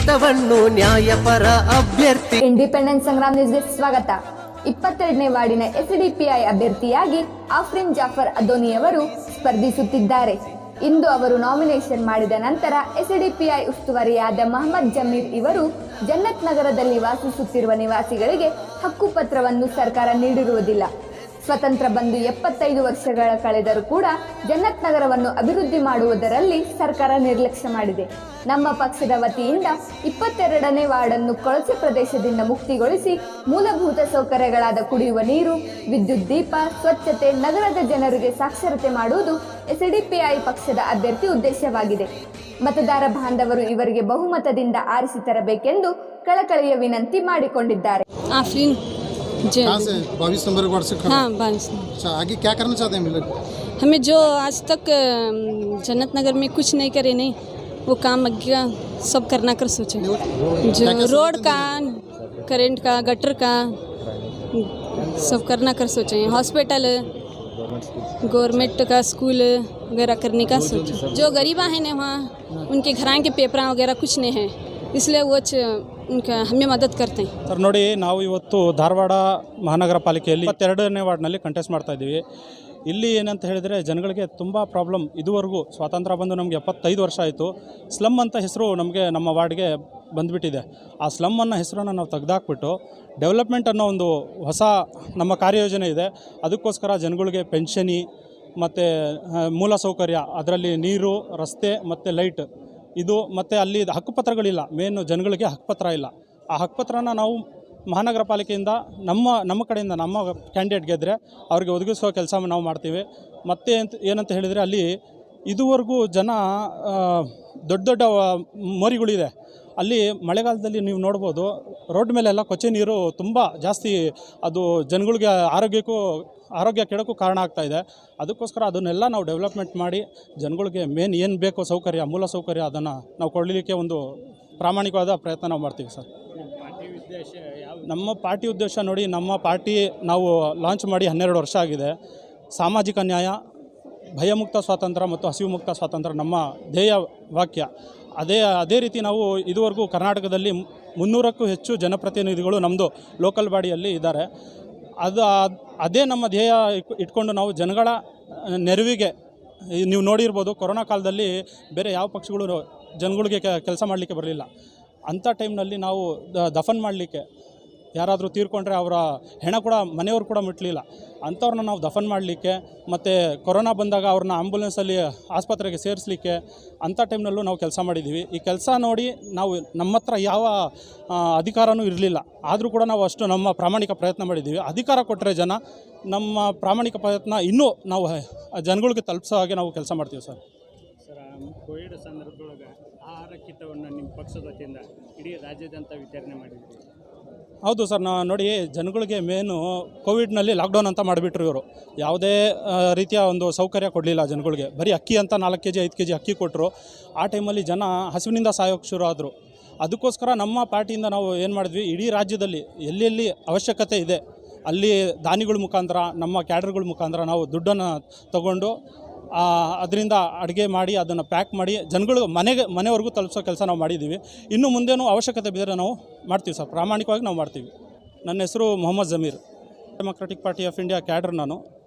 ಮತವನ್ನು ನ್ಯಾಯಪರ ಅಭ್ಯರ್ಥಿ ಇಂಡಿಪೆಂಡೆನ್ಸ್ ಸಂಗ್ರಾಮ್ ನ್ಯೂಸ್ಗೆ ಸ್ವಾಗತ. ಇಪ್ಪತ್ತೆರಡನೇ ವಾರ್ಡಿನ ಎಸ್ಡಿಪಿಐ ಅಭ್ಯರ್ಥಿಯಾಗಿ ಆಫ್ರಿನ್ ಜಾಫರ್ ಅದೋನಿಯವರು ಸ್ಪರ್ಧಿಸುತ್ತಿದ್ದಾರೆ. ಇಂದು ಅವರು ನಾಮಿನೇಷನ್ ಮಾಡಿದ ನಂತರ ಎಸ್ಡಿಪಿಐ ಉಸ್ತುವಾರಿಯಾದ ಮಹಮ್ಮದ್ ಜಮೀರ್ ಇವರು ಜನ್ನತ್ ನಗರದಲ್ಲಿ ವಾಸಿಸುತ್ತಿರುವ ನಿವಾಸಿಗಳಿಗೆ ಹಕ್ಕುಪತ್ರವನ್ನು ಸರ್ಕಾರ ನೀಡಿರುವುದಿಲ್ಲ. ಸ್ವತಂತ್ರ ಬಂದು ಎಪ್ಪತ್ತೈದು ವರ್ಷಗಳ ಕಳೆದರೂ ಕೂಡ ಜನ್ನತ್ ನಗರವನ್ನು ಅಭಿವೃದ್ಧಿ ಮಾಡುವುದರಲ್ಲಿ ಸರ್ಕಾರ ನಿರ್ಲಕ್ಷ್ಯ ಮಾಡಿದೆ. ನಮ್ಮ ಪಕ್ಷದ ವತಿಯಿಂದ ಇಪ್ಪತ್ತೆರಡನೇ ವಾರ್ಡನ್ನು ಕೊಳಚೆ ಪ್ರದೇಶದಿಂದ ಮುಕ್ತಿಗೊಳಿಸಿ ಮೂಲಭೂತ ಸೌಕರ್ಯಗಳಾದ ಕುಡಿಯುವ ನೀರು, ವಿದ್ಯುತ್ ದೀಪ, ಸ್ವಚ್ಛತೆ, ನಗರದ ಜನರಿಗೆ ಸಾಕ್ಷರತೆ ಮಾಡುವುದು ಎಸ್ಡಿಪಿಐ ಪಕ್ಷದ ಅಭ್ಯರ್ಥಿ ಉದ್ದೇಶವಾಗಿದೆ. ಮತದಾರ ಬಾಂಧವರು ಇವರಿಗೆ ಬಹುಮತದಿಂದ ಆರಿಸಿ ತರಬೇಕೆಂದು ಕಳಕಳಿಯ ವಿನಂತಿ ಮಾಡಿಕೊಂಡಿದ್ದಾರೆ. जी कहाँ से? बाईस नंबर वार्ड से खड़ा? हाँ बाईस अच्छा आगे क्या करना चाहते हैं मिलक? हमें जो आज तक जन्नत नगर में कुछ नहीं करे नहीं वो काम आगे सब करना कर सोचे। जो रोड का करेंट का गटर का सब करना कर सोचे हॉस्पिटल गवर्नमेंट का स्कूल वगैरह करने का सोचे। जो गरीबा हैं ना वहाँ उनके घर के पेपरा वगैरह कुछ नहीं है। इसलिए वो च- उनका हमें मदद करते हैं ಸರ್ ನೋಡಿ ನಾವು ಇವತ್ತು ಧಾರವಾಡ ಮಹಾನಗರ ಪಾಲಿಕೆಯಲ್ಲಿ ಇಪ್ಪತ್ತೆರಡನೇ ವಾರ್ಡ್ನಲ್ಲಿ ಕಂಟೆಸ್ಟ್ ಮಾಡ್ತಾ ಇದ್ದೀವಿ ಇಲ್ಲಿ ಏನಂತ ಹೇಳಿದರೆ ಜನಗಳಿಗೆ ತುಂಬ ಪ್ರಾಬ್ಲಮ್ ಇದುವರೆಗೂ ಸ್ವಾತಂತ್ರ್ಯ ಬಂದು ನಮಗೆ ಎಪ್ಪತ್ತೈದು ವರ್ಷ ಆಯಿತು ಸ್ಲಮ್ ಅಂತ ಹೆಸರು ನಮಗೆ ನಮ್ಮ ವಾರ್ಡ್ಗೆ ಬಂದುಬಿಟ್ಟಿದೆ ಆ ಸ್ಲಮ್ ಅನ್ನೋ ಹೆಸರನ್ನು ನಾವು ತೆಗೆದಾಕ್ಬಿಟ್ಟು ಡೆವಲಪ್ಮೆಂಟ್ ಅನ್ನೋ ಒಂದು ಹೊಸ ನಮ್ಮ ಕಾರ್ಯಯೋಜನೆ ಇದೆ ಅದಕ್ಕೋಸ್ಕರ ಜನಗಳಿಗೆ ಪೆನ್ಷನಿ ಮತ್ತು ಮೂಲ ಸೌಕರ್ಯ ಅದರಲ್ಲಿ ನೀರು ರಸ್ತೆ ಮತ್ತು ಲೈಟ್ ಇದು ಮತ್ತು ಅಲ್ಲಿ ಹಕ್ಕುಪತ್ರಗಳಿಲ್ಲ ಮೇನ್ ಜನಗಳಿಗೆ ಹಕ್ಕುಪತ್ರ ಇಲ್ಲ. ಆ ಹಕ್ಕುಪತ್ರನ ನಾವು ಮಹಾನಗರ ಪಾಲಿಕೆಯಿಂದ ನಮ್ಮ ನಮ್ಮ ಕಡೆಯಿಂದ ನಮ್ಮ ಕ್ಯಾಂಡಿಡೇಟ್ ಗೆದ್ದರೆ ಅವ್ರಿಗೆ ಒದಗಿಸುವ ಕೆಲಸ ನಾವು ಮಾಡ್ತೀವಿ. ಮತ್ತು ಏನಂತ ಹೇಳಿದರೆ ಅಲ್ಲಿ ಇದುವರೆಗೂ ಜನ ದೊಡ್ಡ ದೊಡ್ಡ ಮೋರಿಗಳಿದೆ. ಅಲ್ಲಿ ಮಳೆಗಾಲದಲ್ಲಿ ನೀವು ನೋಡ್ಬೋದು, ರೋಡ್ ಮೇಲೆಲ್ಲ ಕೊಚ್ಚೆ ನೀರು ತುಂಬ ಜಾಸ್ತಿ, ಅದು ಜನಗಳಿಗೆ ಆರೋಗ್ಯಕ್ಕೂ ಆರೋಗ್ಯ ಕೆಡೋಕ್ಕೂ ಕಾರಣ ಆಗ್ತಾ ಇದೆ. ಅದಕ್ಕೋಸ್ಕರ ಅದನ್ನೆಲ್ಲ ನಾವು ಡೆವಲಪ್ಮೆಂಟ್ ಮಾಡಿ ಜನಗಳಿಗೆ ಮೇನ್ ಏನು ಬೇಕೋ ಸೌಕರ್ಯ, ಮೂಲ ಸೌಕರ್ಯ ಅದನ್ನು ನಾವು ಕೊಡಲಿಕ್ಕೆ ಒಂದು ಪ್ರಾಮಾಣಿಕವಾದ ಪ್ರಯತ್ನ ನಾವು ಮಾಡ್ತೀವಿ ಸರ್. ನಮ್ಮ ಪಾರ್ಟಿ ಉದ್ದೇಶ ನೋಡಿ, ನಮ್ಮ ಪಾರ್ಟಿ ನಾವು ಲಾಂಚ್ ಮಾಡಿ ಹನ್ನೆರಡು ವರ್ಷ ಆಗಿದೆ. ಸಾಮಾಜಿಕ ನ್ಯಾಯ, ಭಯಮುಕ್ತ ಸ್ವಾತಂತ್ರ್ಯ ಮತ್ತು ಹಸಿವು ಮುಕ್ತ ಸ್ವಾತಂತ್ರ್ಯ ನಮ್ಮ ಧ್ಯೇಯ ವಾಕ್ಯ. ಅದೇ ಅದೇ ರೀತಿ ನಾವು ಇದುವರೆಗೂ ಕರ್ನಾಟಕದಲ್ಲಿ ಮುನ್ನೂರಕ್ಕೂ ಹೆಚ್ಚು ಜನಪ್ರತಿನಿಧಿಗಳು ನಮ್ಮದು ಲೋಕಲ್ ಬಾಡಿಯಲ್ಲಿ ಇದ್ದಾರೆ. ಅದು ಅದೇ ನಮ್ಮ ಧ್ಯೇಯ ಇಟ್- ಇಟ್ಕೊಂಡು ನಾವು ಜನಗಳ ನೆರವಿಗೆ, ನೀವು ನೋಡಿರ್ಬೋದು ಕೊರೋನಾ ಕಾಲದಲ್ಲಿ ಬೇರೆ ಯಾವ ಪಕ್ಷಗಳು ಜನಗಳಿಗೆ ಕೆಲಸ ಮಾಡಲಿಕ್ಕೆ ಬರಲಿಲ್ಲ. ಅಂಥ ಟೈಮ್ನಲ್ಲಿ ನಾವು ದಫನ್ ಮಾಡಲಿಕ್ಕೆ ಯಾರಾದರೂ ತೀರ್ಕೊಂಡ್ರೆ ಅವರ ಹೆಣ ಕೂಡ ಮನೆಯವರು ಕೂಡ ಮುಟ್ಟಲಿಲ್ಲ ಅಂಥವ್ರನ್ನ ನಾವು ದಫನ್ ಮಾಡಲಿಕ್ಕೆ ಮತ್ತು ಕೊರೋನಾ ಬಂದಾಗ ಅವ್ರನ್ನ ಆಂಬುಲೆನ್ಸಲ್ಲಿ ಆಸ್ಪತ್ರೆಗೆ ಸೇರಿಸಲಿಕ್ಕೆ ಅಂಥ ಟೈಮ್ನಲ್ಲೂ ನಾವು ಕೆಲಸ ಮಾಡಿದ್ದೀವಿ. ಈ ಕೆಲಸ ನೋಡಿ ನಾವು ನಮ್ಮ ಹತ್ರ ಯಾವ ಅಧಿಕಾರವೂ ಇರಲಿಲ್ಲ. ಆದರೂ ಕೂಡ ನಾವು ಅಷ್ಟು ನಮ್ಮ ಪ್ರಾಮಾಣಿಕ ಪ್ರಯತ್ನ ಮಾಡಿದ್ದೀವಿ. ಅಧಿಕಾರ ಕೊಟ್ಟರೆ ಜನ ನಮ್ಮ ಪ್ರಾಮಾಣಿಕ ಪ್ರಯತ್ನ ಇನ್ನೂ ನಾವು ಜನಗಳಿಗೆ ತಲುಪಿಸೋ ಹಾಗೆ ನಾವು ಕೆಲಸ ಮಾಡ್ತೀವಿ ಸರ್. ಕೋವಿಡ್ ಸಂದರ್ಭದೊಳಗೆ ಆಹಾರ ಕಿಟ್ಟವನ್ನು ನಿಮ್ಮ ಪಕ್ಷದ ವತಿಯಿಂದ ಇಡೀ ರಾಜ್ಯಾದ್ಯಂತ ವಿತರಣೆ ಮಾಡಿದ್ರಿ ಹೌದು ಸರ್, ನಾ ನೋಡಿ ಜನಗಳಿಗೆ ಮೇನು ಕೋವಿಡ್ನಲ್ಲಿ ಲಾಕ್ಡೌನ್ ಅಂತ ಮಾಡಿಬಿಟ್ರು ಇವರು. ಯಾವುದೇ ರೀತಿಯ ಒಂದು ಸೌಕರ್ಯ ಕೊಡಲಿಲ್ಲ ಜನಗಳಿಗೆ. ಬರೀ ಅಕ್ಕಿ ಅಂತ ನಾಲ್ಕು ಕೆ ಜಿ ಐದು ಕೆ ಜಿ ಅಕ್ಕಿ ಕೊಟ್ಟರು ಆ ಟೈಮಲ್ಲಿ ಜನ ಹಸಿವಿನಿಂದ ಸಾಯೋಕ್ಕೆ ಶುರು ಆದರು. ಅದಕ್ಕೋಸ್ಕರ ನಮ್ಮ ಪಾರ್ಟಿಯಿಂದ ನಾವು ಏನು ಮಾಡಿದ್ವಿ, ಇಡೀ ರಾಜ್ಯದಲ್ಲಿ ಎಲ್ಲೆಲ್ಲಿ ಅವಶ್ಯಕತೆ ಇದೆ, ಅಲ್ಲಿ ದಾನಿಗಳ ಮುಖಾಂತರ, ನಮ್ಮ ಕ್ಯಾಡರ್ಗಳ ಮುಖಾಂತರ ನಾವು ದುಡ್ಡನ್ನು ತಗೊಂಡು ಅದರಿಂದ ಅಡುಗೆ ಮಾಡಿ ಅದನ್ನು ಪ್ಯಾಕ್ ಮಾಡಿ ಜನಗಳು ಮನೆಗೆ, ಮನೆವರೆಗೂ ತಲುಪಿಸೋ ಕೆಲಸ ನಾವು ಮಾಡಿದ್ದೀವಿ. ಇನ್ನು ಮುಂದೇನೂ ಅವಶ್ಯಕತೆ ಬಿದ್ದರೆ ನಾವು ಮಾಡ್ತೀವಿ ಸರ್. ಪ್ರಾಮಾಣಿಕವಾಗಿ ನಾವು ಮಾಡ್ತೀವಿ. ನನ್ನ ಹೆಸರು Mohammed Zameer. Democratic Party of India cadre ನಾನು.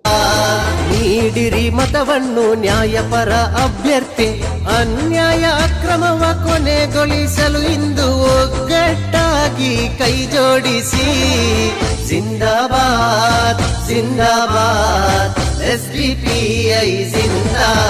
ನೀಡಿರಿ ಮತವನ್ನು ನ್ಯಾಯಪರ ಅಭ್ಯರ್ಥಿ. ಅನ್ಯಾಯ ಅಕ್ರಮವ ಕೊನೆಗೊಳಿಸಲು ಇಂದು ಒಗ್ಗಟ್ಟಾಗಿ ಕೈ ಜೋಡಿಸಿ. ಜಿಂದಾಬಾದ್ ಜಿಂದಾಬಾದ್. SBP é isentar.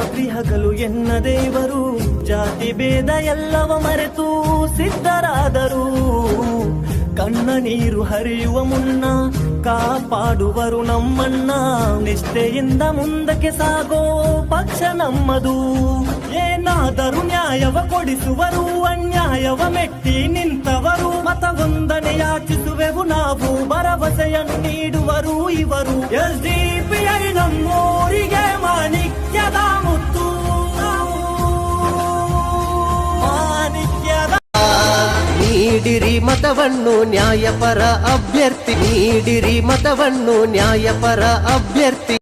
ರಾತ್ರಿ ಹಗಲು ಎನ್ನ ದೇವರು ಜಾತಿ ಭೇದ ಎಲ್ಲವ ಮರೆತು ಸಿದ್ಧರಾದರು ಕಣ್ಣ ನೀರು ಹರಿಯುವ ಮುನ್ನ ಕಾಪಾಡುವರು ನಮ್ಮನ್ನ ನಿಷ್ಠೆಯಿಂದ ಮುಂದಕ್ಕೆ ಸಾಗೋ ಪಕ್ಷ ನಮ್ಮದು ಏನಾದರೂ ನ್ಯಾಯವ ಕೊಡಿಸುವರು ಅನ್ಯಾಯವ ಮೆಟ್ಟಿ ನಿಂತವರು ಮತವೊಂದನೆ ಯಾಚಿಸುವೆವು ನಾವು ಭರವಸೆಯನ್ನು ನೀಡುವರು ಇವರು ಎಸ್ ಮತವನ್ನು ನ್ಯಾಯಪರ ಅಭ್ಯರ್ಥಿ ನೀಡಿರಿ. ಮತವನ್ನು ನ್ಯಾಯಪರ ಅಭ್ಯರ್ಥಿ